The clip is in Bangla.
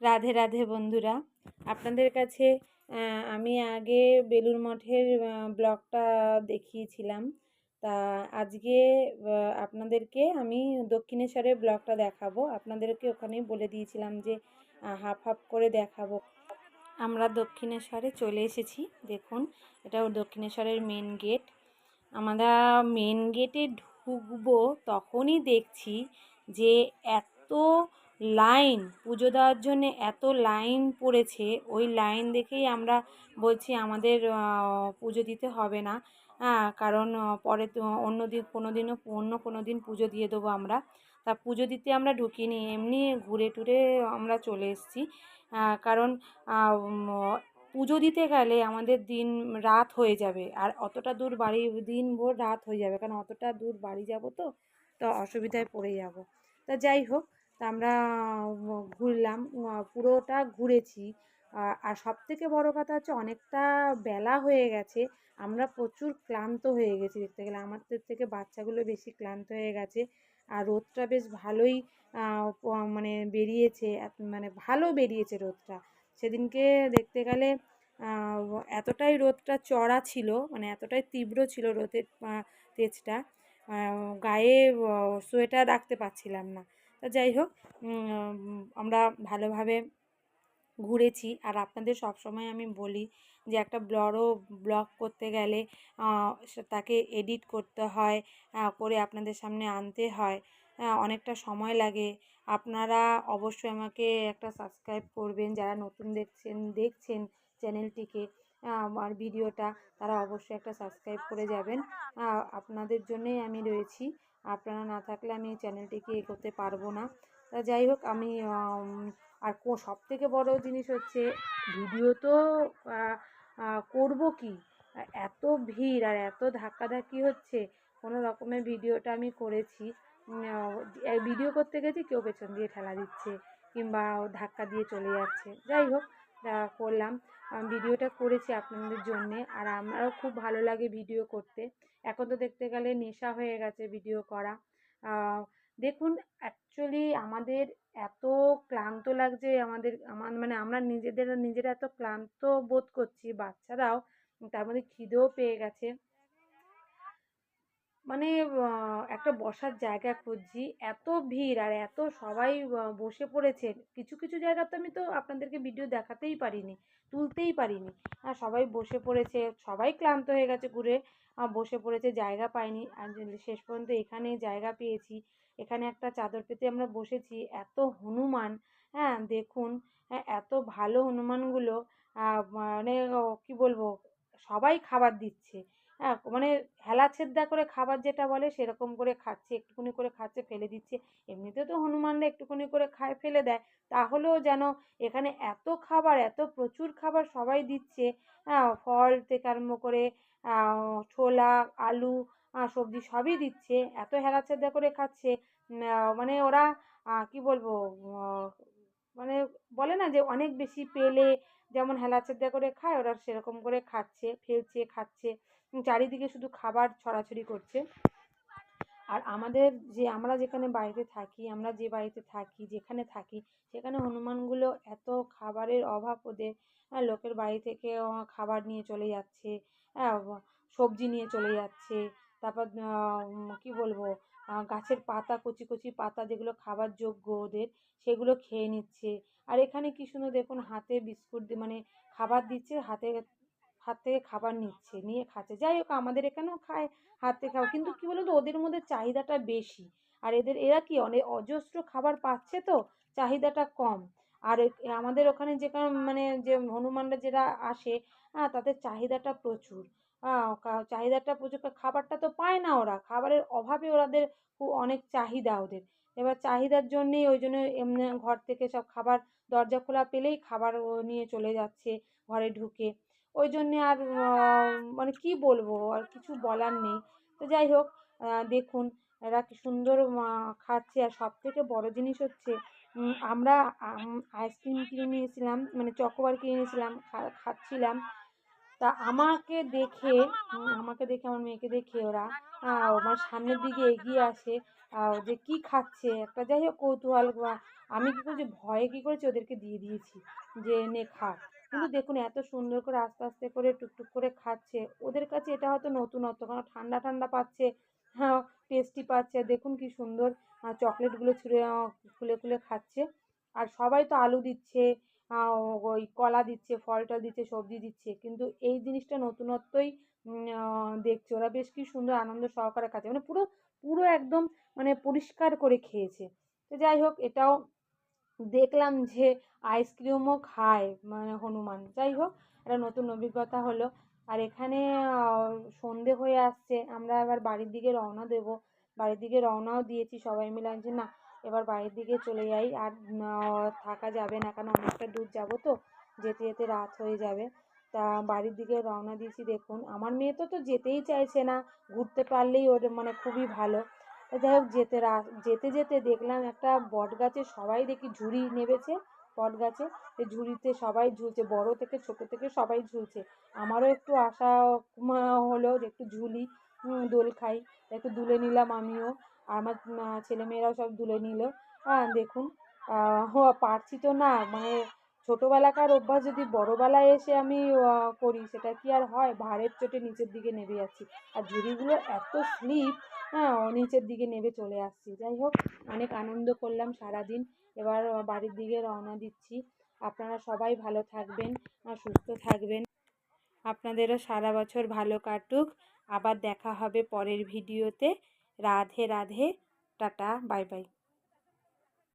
রাধে রাধে বন্ধুরা। আপনাদের কাছে আমি আগে বেলুর মঠের ব্লগটা দেখিয়েছিলাম। তা আজকে আপনাদেরকে আমি দক্ষিণেশ্বরের ব্লগটা দেখাবো। আপনাদেরকে ওখানেই বলে দিয়েছিলাম যে হাফ হাফ করে দেখাবো। আমরা দক্ষিণেশ্বরে চলে এসেছি। দেখুন, এটা দক্ষিণেশ্বরের মেন গেট আমরা মেন গেটে ঢুকবো, তখনই দেখছি যে এত লাইন, পুজো দেওয়ার জন্যে এত লাইন পড়েছে, ওই লাইন দেখেই আমরা বলছি আমাদের পুজো দিতে হবে না। হ্যাঁ কারণ পরে তো অন্য দিন, কোনো দিনও, অন্য কোনো দিন পুজো দিয়ে দেবো আমরা। তা পুজো দিতে আমরা ঢুকিনি, এমনি ঘুরে টুরে আমরা চলে এসেছি। কারণ পুজো দিতে গেলে আমাদের দিন রাত হয়ে যাবে, আর অতটা দূর বাড়ি, দিন ভোর রাত হয়ে যাবে, কারণ অতটা দূর বাড়ি যাব তো তো অসুবিধায় পড়ে যাব। তা যাই হোক তা আমরা ঘুরলাম। পুরোটা ঘুরেছি। আর সব থেকে বড় কথা হচ্ছে অনেকটা বেলা হয়ে গেছে। আমরা প্রচুর ক্লান্ত হয়ে গেছি দেখতে গেলে। আমাদের থেকে বাচ্চাগুলো বেশি ক্লান্ত হয়ে গেছে। আর রোদটা বেশ ভালোই মানে বেরিয়েছে। মানে ভালো বেরিয়েছে রোদটা। সেদিনকে দেখতে গেলে এতটাই রোদটা চড়া ছিল মানে এতটাই তীব্র ছিল রোদের তেজটা। গায়ে সোয়েটার রাখতে পারছিলাম না। তা যাই হোক আমরা ভালোভাবে ঘুরেছি। আর আপনাদের সব সময় আমি বলি যে, একটা বড় ব্লগ করতে গেলে তাকে এডিট করতে হয় করে আপনাদের সামনে আনতে হয় অনেকটা সময় লাগে। আপনারা অবশ্যই আমাকে একটা সাবস্ক্রাইব করবেন, যারা নতুন দেখছেন দেখছেন চ্যানেলটিকে। আমার ভিডিওটা তারা অবশ্যই একটা সাবস্ক্রাইব করে যাবেন। আপনাদের জন্যেই আমি রয়েছি। আপনারা না থাকলে আমি চ্যানেলটিকে এগোতে পারব না। তা যাই হোক, আমি আর সব থেকে বড়ো জিনিস হচ্ছে ভিডিও তো করব কি? এত ভিড় আর এত ধাক্কাধাক্কি হচ্ছে, কোনো রকমের ভিডিওটা আমি করেছি। ভিডিও করতে গেছি, কেউ পেছন দিয়ে ঠেলা দিচ্ছে কিংবা ধাক্কা দিয়ে চলে যাচ্ছে। যাই হোক করলাম। ভিডিওটা করেছি আপনাদের জন্যে। আর আমারও খুব ভালো লাগে ভিডিও করতে। এখন তো দেখতে গেলে নেশা হয়ে গেছে ভিডিও করা। দেখুন অ্যাকচুয়ালি আমাদের এত ক্লান্ত লাগছে আমাদের আমার মানে আমরা নিজেদের, নিজেরা এত ক্লান্ত বোধ করছি, বাচ্চারাও তার মধ্যে খিদেও পেয়ে গেছে। মানে একটা বসার জায়গা খুঁজছি, এত ভিড় আর এত সবাই বসে পড়েছে। কিছু কিছু জায়গা তো আমি তো আপনাদেরকে ভিডিও দেখাতেই পারিনি, তুলতেই পারিনি। আর সবাই বসে পড়েছে, সবাই ক্লান্ত হয়ে গেছে ঘুরে বসে পড়েছে, জায়গা পাইনি। আর শেষ পর্যন্ত এখানে জায়গা পেয়েছি। এখানে একটা চাদর পেতে আমরা বসেছি, এত হনুমান হ্যাঁ দেখুন এত ভালো হনুমানগুলো মানে কি বলব, সবাই খাবার দিচ্ছে। হ্যাঁ মানে হেলা ছেদ্দা করে খাবার যেটা বলে সেরকম করে খাচ্ছে একটুকুনি করে খাচ্ছে, ফেলে দিচ্ছে। এমনিতে তো হনুমানরা একটুকুনি করে খায়, ফেলে দেয়। তাহলেও যেন এখানে এত খাবার, এত প্রচুর খাবার সবাই দিচ্ছে হ্যাঁ ফল থেকে আরম্ভ করে ছোলা, আলু সবজি সবই দিচ্ছে, এত হেলাচ্ছেদ্দা করে খাচ্ছে। মানে ওরা কি বলব মানে বলে না যে অনেক বেশি পেলে যেমন হেলাচ্ছেদ্দা করে খায়, ওরা সেরকম করে খাচ্ছে, ফেলছে, খাচ্ছে। চারিদিকে শুধু খাবার ছড়াছড়ি করছে। আর আমাদের যে, আমরা যেখানে বাড়িতে থাকি, আমরা যে বাড়িতে থাকি, যেখানে থাকি, সেখানে হনুমানগুলো এত খাবারের অভাব ওদের। লোকের বাড়ি থেকে খাবার নিয়ে চলে যাচ্ছে হ্যাঁ সবজি নিয়ে চলে যাচ্ছে। তারপর কী বলব? গাছের পাতা, কচি কচি পাতা যেগুলো খাবার যোগ্য ওদের, সেগুলো খেয়ে নিচ্ছে। আর এখানে কী সুন্দর দেখুন, হাতে বিস্কুট মানে খাবার দিচ্ছে, হাতে, হাত থেকে খাবার নিচ্ছে, নিয়ে খাচ্ছে। যাই হোক, আমাদের এখানেও খায়, হাত খাওয়া কিন্তু কী তো, ওদের মধ্যে চাহিদাটা বেশি। আর এদের, এরা কি অনেক অজস্র খাবার পাচ্ছে তো, চাহিদাটা কম। আর আমাদের ওখানে যেখানে মানে যে হনুমানরা যারা আসে হ্যাঁ তাদের চাহিদাটা প্রচুর। চাহিদাটা প্রচুর। খাবারটা তো পায় না ওরা। খাবারের অভাবে ওদের অনেক চাহিদা ওদের। এবার চাহিদার জন্যেই ওই জন্য এমনি ঘর থেকে সব খাবার দরজা খোলা পেলেই খাবার নিয়ে চলে যাচ্ছে ঘরে ঢুকে। ওই জন্যে আর মানে কী বলব? আর কিছু বলার নেই। তো যাই হোক দেখুন, এরা কি সুন্দর খাচ্ছে। আর সব থেকে বড়ো জিনিস হচ্ছে আমরা আইসক্রিম কিনে নিয়েছিলাম মানে চকোবার কিনে নিয়েছিলাম খাচ্ছিলাম। তা আমাকে দেখে আমাকে দেখে, আমার মেয়েকে দেখে ওরা আমার সামনের দিকে এগিয়ে আসে যে কি খাচ্ছে? একটা যাই হোক কৌতূহল বা আমি কী করেছি, ভয়ে কী করেছি ওদেরকে দিয়ে দিয়েছি যে নে, খা। কিন্তু দেখুন এত সুন্দর করে আস্তে আস্তে করে টুকটুক করে খাচ্ছে। ওদের কাছে এটা হয়তো নতুনত্ব কারণ ঠান্ডা ঠান্ডা পাচ্ছে হ্যাঁ টেস্টি পাচ্ছে। দেখুন কি সুন্দর চকলেটগুলো ছুঁড়ে খুলে খুলে খাচ্ছে। আর সবাই তো আলু দিচ্ছে ওই কলা দিচ্ছে ফল টল দিচ্ছে, সবজি দিচ্ছে। কিন্তু এই জিনিসটা নতুনত্বই দেখছে। ওরা বেশ কি সুন্দর আনন্দ সহকারে খাচ্ছে। মানে পুরো পুরো একদম মানে পরিষ্কার করে খেয়েছে। তো যাই হোক, এটাও দেখলাম যে আইসক্রিমও খায় মানে হনুমান। যাই হোক, একটা নতুন অভিজ্ঞতা হলো। আর এখানে সন্ধে হয়ে আসছে। আমরা এবার বাড়ির দিকে রওনা দেব। বাড়ির দিকে রওনাও দিয়েছি সবাই মিলে। যে না এবার বাড়ির দিকে চলে যাই। আর থাকা যাবে না, কারণ অনেকটা দূর যাব তো, যেতে যেতে রাত হয়ে যাবে। তা বাড়ির দিকে রওনা দিয়েছি, দেখুন। আমার মেয়ে তো তো যেতেই চাইছে না, ঘুরতে পারলেই ওর মানে খুবই ভালো। যাই হোক, যেতে যেতে যেতে দেখলাম একটা বট গাছে সবাই দেখি ঝুড়ি নেবেছে, বট গাছে। ঝুড়িতে সবাই ঝুলছে, বড় থেকে ছোট থেকে সবাই ঝুলছে। আমারও একটু আশা হলো যে একটু ঝুলি দোল খাই, একটু দুলে নিলাম আমিও। আর আমার ছেলেমেয়েরাও সব দুলে নিল। দেখুন পারছি তো না। মানে ছোটোবেলাকার অভ্যাস যদি বড়োবেলায় এসে আমি করি, সেটা কি আর হয়? ভারের চোটে নিচের দিকে নেমে যাচ্ছি। আর ঝুড়িগুলো এত স্লিপ হ্যাঁ নিচের দিকে নেমে চলে আসছি। যাই হোক, অনেক আনন্দ করলাম সারাদিন। এবার বাড়ির দিকে রওনা দিচ্ছি। আপনারা সবাই ভালো থাকবেন সুস্থ থাকবেন। আপনাদেরও সারা বছর ভালো কাটুক। আবার দেখা হবে পরের ভিডিওতে। Radhe Radhe tata bye bye.